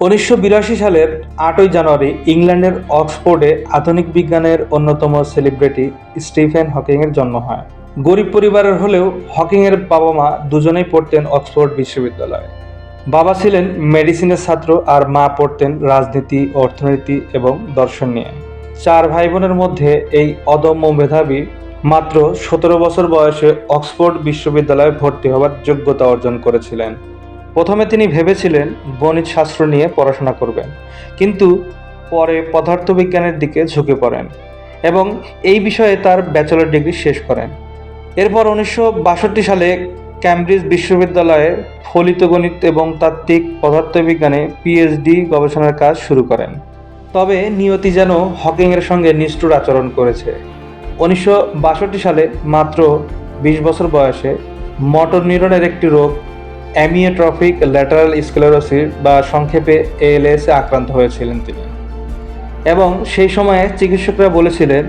উনিশশো বিরাশি সালের আটই জানুয়ারি ইংল্যান্ডের অক্সফোর্ডে আধুনিক বিজ্ঞানের অন্যতম সেলিব্রিটি স্টিফেন হকিংয়ের জন্ম হয়। গরিব পরিবারের হলেও হকিংয়ের বাবা মা দুজনেই পড়তেন অক্সফোর্ড বিশ্ববিদ্যালয়ে। বাবা ছিলেন মেডিসিনের ছাত্র আর মা পড়তেন রাজনীতি, অর্থনীতি এবং দর্শন নিয়ে। চার ভাই বোনের মধ্যে এই অদম্য মেধাবী মাত্র সতেরো বছর বয়সে অক্সফোর্ড বিশ্ববিদ্যালয়ে ভর্তি হওয়ার যোগ্যতা অর্জন করেছিলেন। প্রথমে তিনি ভেবেছিলেন গণিত শাস্ত্র নিয়ে পড়াশোনা করবেন, কিন্তু পরে পদার্থবিজ্ঞানের দিকে ঝুঁকে পড়েন এবং এই বিষয়ে তার ব্যাচেলর ডিগ্রি শেষ করেন। এরপর উনিশশো বাষট্টি সালে ক্যামব্রিজ বিশ্ববিদ্যালয়ে ফলিত গণিত এবং তাত্ত্বিক পদার্থবিজ্ঞানে পিএইচডি গবেষণার কাজ শুরু করেন। তবে নিয়তি যেন হকিংয়ের সঙ্গে নিষ্ঠুর আচরণ করেছে। উনিশশো বাষট্টি সালে মাত্র বিশ বছর বয়সে মটর নিউরনের একটি রোগ অ্যামিওট্রফিক ল্যাটারাল স্ক্লেরোসিস বা সংক্ষেপে এএলএস আক্রান্ত হয়েছিলেন তিনি। এবং সেই সময়ে চিকিৎসকরা বলেছিলেন,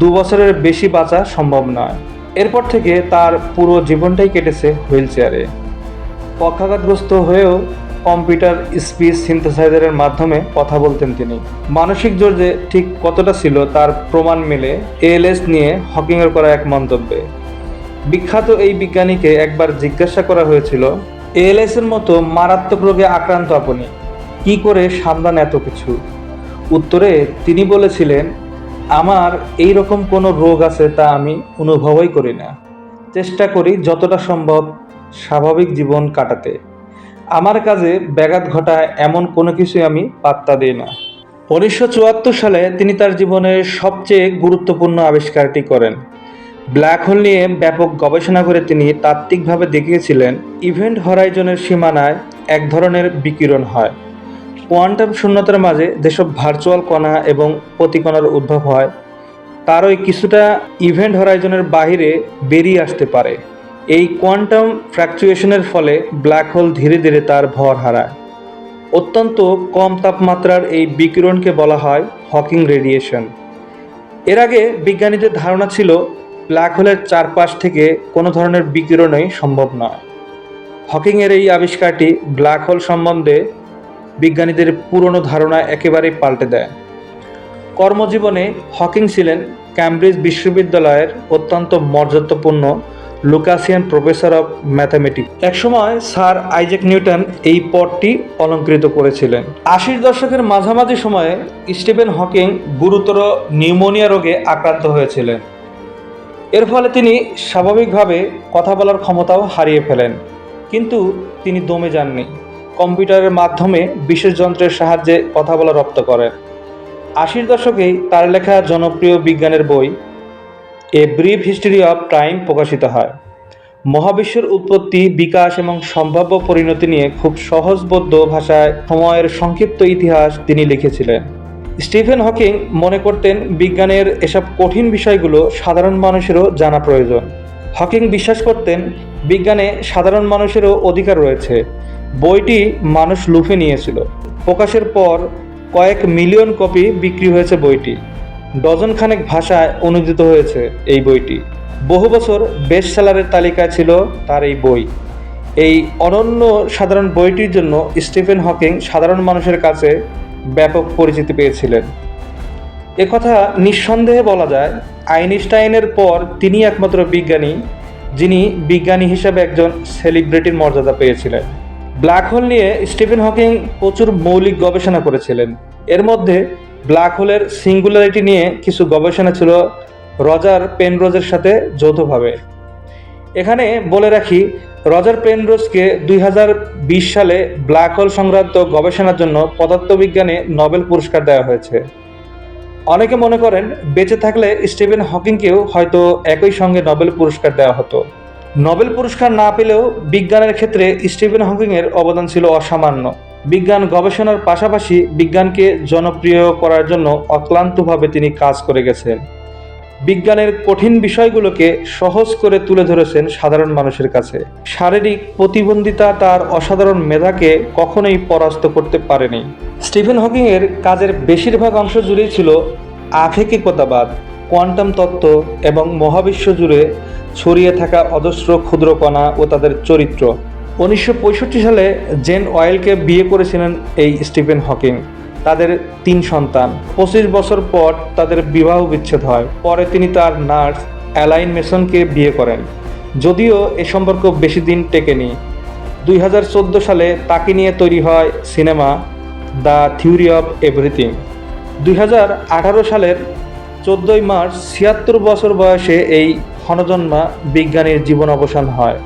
দু বছরের বেশি বাঁচা সম্ভব নয়। এরপর থেকে তার পুরো জীবনটাই কেটেছে হুইল চেয়ারে পক্ষাঘাতগ্রস্ত হয়েও কম্পিউটার স্পিচ সিনথেসাইজারের মাধ্যমে কথা বলতেন তিনি। মানসিক জোর যে ঠিক কতটা ছিল তার প্রমাণ মেলে এএলএস নিয়ে হকিংয়ের করা এক মন্তব্যে। বিখ্যাত এই বিজ্ঞানীকে একবার জিজ্ঞাসা করা হয়েছিল এএলএস এর মতো মারাত্মক রোগে আক্রান্ত আপনি। কি করে সামলান এত কিছু? উত্তরে তিনি বলেছিলেন, আমার এই রকম কোনো রোগ আছে তা আমি অনুভবই করি না। চেষ্টা করি যতটা সম্ভব স্বাভাবিক জীবন কাটাতে। আমার কাজে ব্যাঘাত ঘটায় এমন কোনো কিছুই আমি পাত্তা দিই না। উনিশশো চুয়াত্তর সালে তিনি তার জীবনের সবচেয়ে গুরুত্বপূর্ণ আবিষ্কারটি করেন। ব্ল্যাক হোল নিয়ে ব্যাপক গবেষণা করে তিনি তাত্ত্বিকভাবে দেখিয়েছিলেন, ইভেন্ট হরাইজনের সীমানায় এক ধরনের বিকিরণ হয়। কোয়ান্টাম শূন্যতার মাঝে যেসব ভার্চুয়াল কণা এবং প্রতিকণার উদ্ভব হয়, তারই কিছুটা ইভেন্ট হরাইজনের বাইরে বেরিয়ে আসতে পারে। এই কোয়ান্টাম ফ্র্যাকচুয়েশনের ফলে ব্ল্যাক হোল ধীরে ধীরে তার ভর হারায়। অত্যন্ত কম তাপমাত্রার এই বিকিরণকে বলা হয় হকিং রেডিয়েশন। এর আগে বিজ্ঞানীদের ধারণা ছিল ব্ল্যাক হোলের চারপাশ থেকে কোনো ধরনের বিকিরণই সম্ভব নয়। হকিংয়ের এই আবিষ্কারটি ব্ল্যাক হোল সম্বন্ধে বিজ্ঞানীদের পুরনো ধারণা একেবারেই পাল্টে দেয়। কর্মজীবনে হকিং ছিলেন ক্যামব্রিজ বিশ্ববিদ্যালয়ের অত্যন্ত মর্যাদাপূর্ণ লুকাসিয়ান প্রফেসর অব ম্যাথামেটিক্স। একসময় স্যার আইজ্যাক নিউটন এই পদটি অলঙ্কৃত করেছিলেন। আশির দশকের মাঝামাঝি সময়ে স্টিভেন হকিং গুরুতর নিউমোনিয়া রোগে আক্রান্ত হয়েছিলেন। এর ফলে তিনি স্বাভাবিকভাবে কথা বলার ক্ষমতাও হারিয়ে ফেলেন। কিন্তু তিনি দমে যাননি। কম্পিউটারের মাধ্যমে বিশেষ যন্ত্রের সাহায্যে কথা বলা রপ্ত করেন। আশির দশকেই তার লেখা জনপ্রিয় বিজ্ঞানের বই, a brief history of time প্রকাশিত হয়। মহাবিশ্বের উৎপত্তি, বিকাশ এবং সম্ভাব্য পরিণতি নিয়ে খুব সহজবোধ্য ভাষায় সময়ের সংক্ষিপ্ত ইতিহাস তিনি লিখেছিলেন। স্টিফেন হকিং মনে করতেন বিজ্ঞানের এসব কঠিন বিষয়গুলো সাধারণ মানুষেরও জানা প্রয়োজন। হকিং বিশ্বাস করতেন বিজ্ঞানে সাধারণ মানুষেরও অধিকার রয়েছে। বইটি মানুষ লুফে নিয়েছিল। প্রকাশের পর কয়েক মিলিয়ন কপি বিক্রি হয়েছে বইটি। ডজন খানেক ভাষায় অনুদিত হয়েছে এই বইটি। বহু বছর বেস্ট সেলারের তালিকায় ছিল তার এই বই। এই অনন্য সাধারণ বইটির জন্য স্টিফেন হকিং সাধারণ মানুষের কাছে ব্যাপক পরিচিতি পেয়েছিলেন। একথা নিঃসন্দেহে বলা যায়, আইনস্টাইনের পর তিনি একমাত্র বিজ্ঞানী, যিনি বিজ্ঞানী হিসেবে একজন সেলিব্রিটির মর্যাদা পেয়েছিলেন। ব্ল্যাক হোল নিয়ে স্টিফেন হকিং প্রচুর মৌলিক গবেষণা করেছিলেন। এর মধ্যে ব্ল্যাক হোলের সিঙ্গুলারিটি নিয়ে কিছু গবেষণা ছিল রজার পেনরোজের সাথে যৌথভাবে। এখানে বলে রাখি রজার পেনরোজকে দুই সালে ব্ল্যাক হোল সংক্রান্ত গবেষণার জন্য পদার্থবিজ্ঞানে নোবেল পুরস্কার দেওয়া হয়েছে। অনেকে মনে করেন, বেঁচে থাকলে স্টিভেন হকিংকেও হয়তো একই সঙ্গে নোবেল পুরস্কার দেওয়া হতো। নোবেল পুরস্কার না পেলেও বিজ্ঞানের ক্ষেত্রে স্টিভেন হকিংয়ের অবদান ছিল অসামান্য। বিজ্ঞান গবেষণার পাশাপাশি বিজ্ঞানকে জনপ্রিয় করার জন্য অক্লান্তভাবে তিনি কাজ করে গেছেন। বিজ্ঞানের কঠিন বিষয়গুলোকে সহজ করে তুলে ধরেছেন সাধারণ মানুষের কাছে। শারীরিক প্রতিবন্ধিতা তার অসাধারণ মেধাকে কখনোই পরাস্ত করতে পারেনি। স্টিফেন হকিংয়ের কাজের বেশিরভাগ অংশ জুড়েই ছিল আফেকিকতাবাদ কোয়ান্টাম তত্ত্ব এবং মহাবিশ্ব জুড়ে ছড়িয়ে থাকা অজস্র ক্ষুদ্র কণা ও তাদের চরিত্র। উনিশশো পঁয়ষট্টি সালে জেন অয়েলকে বিয়ে করেছিলেন এই স্টিফেন হকিং। তাদের তিন সন্তান। পঁচিশ বছর পর তাদের বিবাহ বিচ্ছেদ হয়। পরে তিনি তার নার্স অ্যালাইন মেসনকে বিয়ে করেন। যদিও এ সম্পর্ক বেশি দিন টেকেনি। দুই হাজার চোদ্দ সালে তাকে নিয়ে তৈরি হয় cinema the theory of everything. দুই হাজার আঠারো সালের চোদ্দোই মার্চ ছিয়াত্তর বছর বয়সে এই ক্ষণজন্মা বিজ্ঞানীর জীবন অবসান হয়।